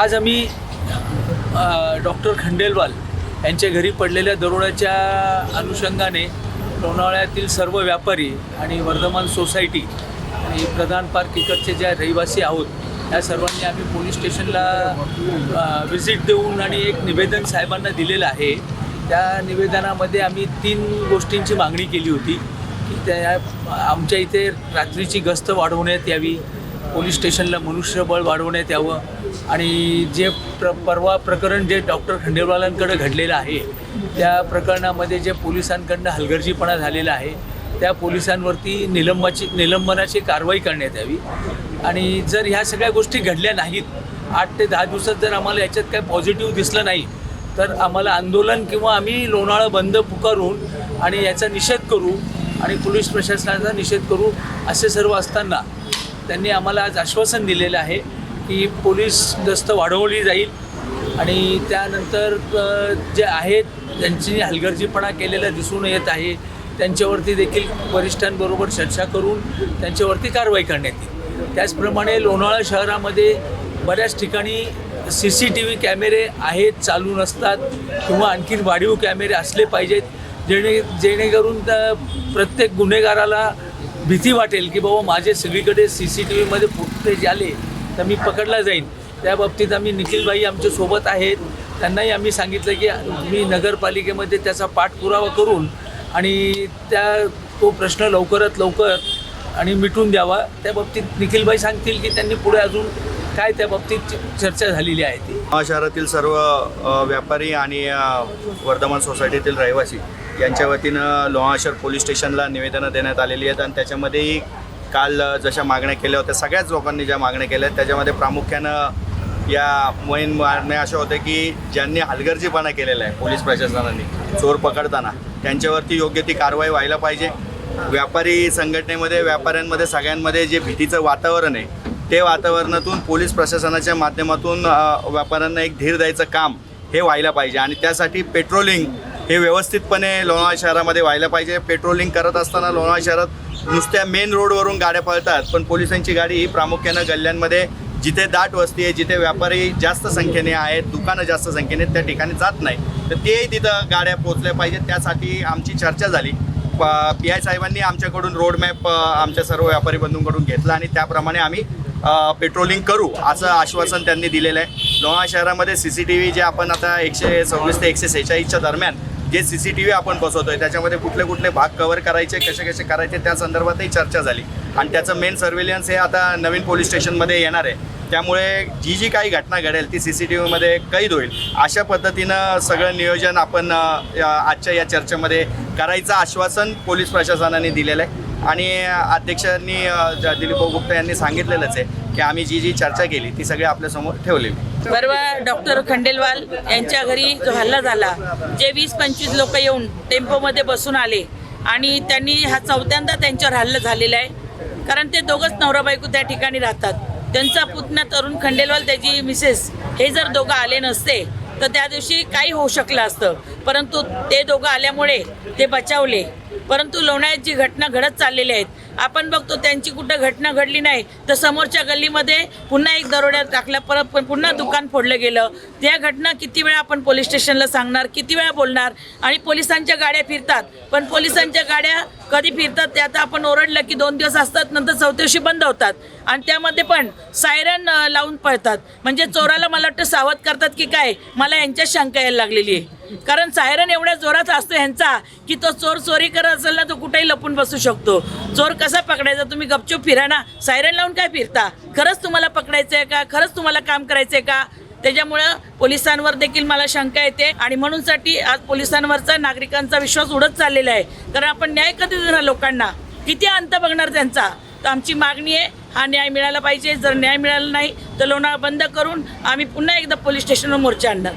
आज आम्ही डॉक्टर खंडेलवाल यांच्या घरी पडलेल्या दरोड्याच्या अनुषंगाने लोणावळ्यातील सर्व व्यापारी आणि वर्धमान सोसायटी आणि प्रधान पार्क इकडचे ज्या रहिवासी आहोत या सर्वांनी आम्ही पोलीस स्टेशनला व्हिजिट देऊन आणि एक निवेदन साहेबांना दिलेलं आहे. त्या निवेदनामध्ये आम्ही तीन गोष्टींची मागणी केली होती की त्या आमच्या इथे रात्रीची गस्त वाढवण्यात यावी पोलीस स्टेशनला मनुष्यबळ वाढवण्यात यावं आणि जे प्र परवा प्रकरण जे डॉक्टर खंडेलवालांकडे घडलेलं आहे त्या प्रकरणामध्ये जे पोलिसांकडनं हलगर्जीपणा झालेला आहे त्या पोलिसांवरती निलंबाची निलंबनाची कारवाई करण्यात यावी. आणि जर ह्या सगळ्या गोष्टी घडल्या नाहीत आठ ते दहा दिवसात जर आम्हाला याच्यात काय पॉझिटिव्ह दिसलं नाही तर आम्हाला आंदोलन किंवा आम्ही लोणाळं बंद पुकारून आणि याचा निषेध करू आणि पोलीस प्रशासनाचा निषेध करू असे सर्व असताना त्यांनी आम्हाला आज आश्वासन दिलेलं आहे. की पोलीस गस्त वाढवली जाईल आणि त्यानंतर जे आहेत त्यांची हलगर्जीपणा केलेला दिसून येत आहे. त्यांच्यावरती देखील वरिष्ठांबरोबर चर्चा करून त्यांच्यावरती कारवाई करण्यात येईल. त्याचप्रमाणे लोणावळा शहरामध्ये बऱ्याच ठिकाणी सी सी टी व्ही कॅमेरे आहेत चालू नसतात किंवा आणखीन वाढीव कॅमेरे असले पाहिजेत जेणे जेणेकरून त्या प्रत्येक गुन्हेगाराला भीती वाटेल की बाबा माझे सगळीकडे सी सी टी व्हीमध्ये फुटेज आले तर मी पकडला जाईन. त्या बाबतीत आम्ही निखिलबाई आमच्यासोबत आहेत. त्यांनाही आम्ही सांगितलं की मी नगरपालिकेमध्ये त्याचा पाठपुरावा करून आणि त्या तो प्रश्न लवकरात लवकर आणि मिटून द्यावा. त्या बाबतीत निखिलबाई सांगतील की त्यांनी पुढे अजून काय त्या बाबतीत चर्चा झालेली आहे ती. शहरातील सर्व व्यापारी आणि वर्धमान सोसायटीतील रहिवासी यांच्या वतीनं लोहाशर पोलीस स्टेशनला निवेदनं देण्यात आलेली आहेत आणि त्याच्यामध्येही काल जशा मागण्या केल्या होत्या सगळ्याच लोकांनी ज्या मागण्या केल्या आहेत त्याच्यामध्ये प्रामुख्यानं या मोहीम मागण्या अशा होत्या की ज्यांनी हलगर्जीपणा केलेला आहे पोलीस प्रशासनाने चोर पकडताना त्यांच्यावरती योग्य ती कारवाई व्हायला पाहिजे. व्यापारी संघटनेमध्ये व्यापाऱ्यांमध्ये सगळ्यांमध्ये जे भीतीचं वातावरण आहे ते वातावरणातून पोलीस प्रशासनाच्या माध्यमातून व्यापाऱ्यांना एक धीर द्यायचं काम हे व्हायला पाहिजे. आणि त्यासाठी पेट्रोलिंग हे व्यवस्थितपणे लोणावळा शहरामध्ये व्हायला पाहिजे. पेट्रोलिंग करत असताना लोणावळा शहरात नुसत्या मेन रोडवरून गाड्या पळतात पण पोलिसांची गाडी ही प्रामुख्यानं गल्ल्यांमध्ये जिथे दाट वस्ती आहे जिथे व्यापारी जास्त संख्येने आहेत दुकानं जास्त संख्येने त्या ठिकाणी जात नाही. तर तेही तिथं गाड्या पोचल्या पाहिजेत. त्यासाठी आमची चर्चा झाली. पी आय साहेबांनी आमच्याकडून रोड मॅप आमच्या सर्व व्यापारी बंधूंकडून घेतला आणि त्याप्रमाणे आम्ही पेट्रोलिंग करू असं आश्वासन त्यांनी दिलेलं आहे. लोहा शहरामध्ये C C T V J आपण आता एकशे सव्वीस ते एकशे सेहेचाळीसच्या दरम्यान जे सी सी टी व्ही आपण बसवतोय त्याच्यामध्ये कुठले कुठले भाग कव्हर करायचे कसे कसे करायचे त्या संदर्भातही चर्चा झाली. आणि त्याचं मेन सर्व्हिलन्स हे आता नवीन पोलीस स्टेशनमध्ये येणार आहे. त्यामुळे जी जी काही घटना घडेल ती सी सी टी व्हीमध्ये कैद होईल. अशा पद्धतीनं सगळं नियोजन आपण आजच्या या चर्चेमध्ये करायचं आश्वासन पोलीस प्रशासनाने दिलेलं आहे. आणि अध्यक्षांनी ज- दिलीप गुप्ता यांनी सांगितलेलंच आहे. की आम्ही जी जी चर्चा केली ती सगळी आपल्यासमोर ठेवलेली. परवा डॉक्टर खंडेलवाल यांच्या घरी जो हल्ला झाला जे वीस पंचवीस लोक येऊन टेम्पोमध्ये बसून आले आणि त्यांनी हा चौथ्यांदा त्यांच्यावर हल्ला झालेला आहे. कारण ते दोघंच नवरा बायको त्या ठिकाणी राहतात. त्यांचा पुतण्या तरुण खंडेलवाल त्याची मिसेस हे जर दोघं आले नसते तर त्या दिवशी काही होऊ शकलं असतं. परंतु ते दोघं आल्यामुळे ते बचावले. परंतु लोणाळ्यात जी घटना घडत चाललेल्या आहेत आपण बघतो त्यांची कुठं घटना घडली नाही तर समोरच्या गल्लीमध्ये पुन्हा एक दरोड्यात टाकला परत पण पुन्हा दुकान फोडलं गेलं. त्या घटना किती वेळा आपण पोलीस स्टेशनला सांगणार किती वेळा बोलणार? आणि पोलिसांच्या गाड्या फिरतात पण पोलिसांच्या गाड्या कधी फिरतात ते आता आपण ओरडलं की दोन दिवस असतात नंतर चौथ्याशी बंद होतात. आणि त्यामध्ये पण सायरन लावून पळतात. म्हणजे चोराला मला वाटतं सावध करतात की काय? मला यांच्यात शंका यायला लागलेली आहे. कारण सायरन एवढ्या जोरात असतो ह्यांचा की तो चोर चोरी करत असेल ना तो कुठेही लपून बसू शकतो. चोर कसा पकडायचा? तुम्ही गपचूप फिरा ना. सायरन लावून काय फिरता? खरंच तुम्हाला पकडायचं आहे का? खरंच तुम्हाला काम करायचं आहे का? त्याच्यामुळं पोलिसांवर देखील मला शंका येते आणि म्हणूनसाठी आज पोलिसांवरचा नागरिकांचा विश्वास उडत चाललेला आहे. कारण आपण न्याय कधी देणार लोकांना? किती अंत बघणार त्यांचा? तर आमची मागणी आहे हा न्याय मिळाला पाहिजे. जर न्याय मिळाला नाही तर लोणावळा बंद करून आम्ही पुन्हा एकदा पोलीस स्टेशनवर मोर्चा आणणार.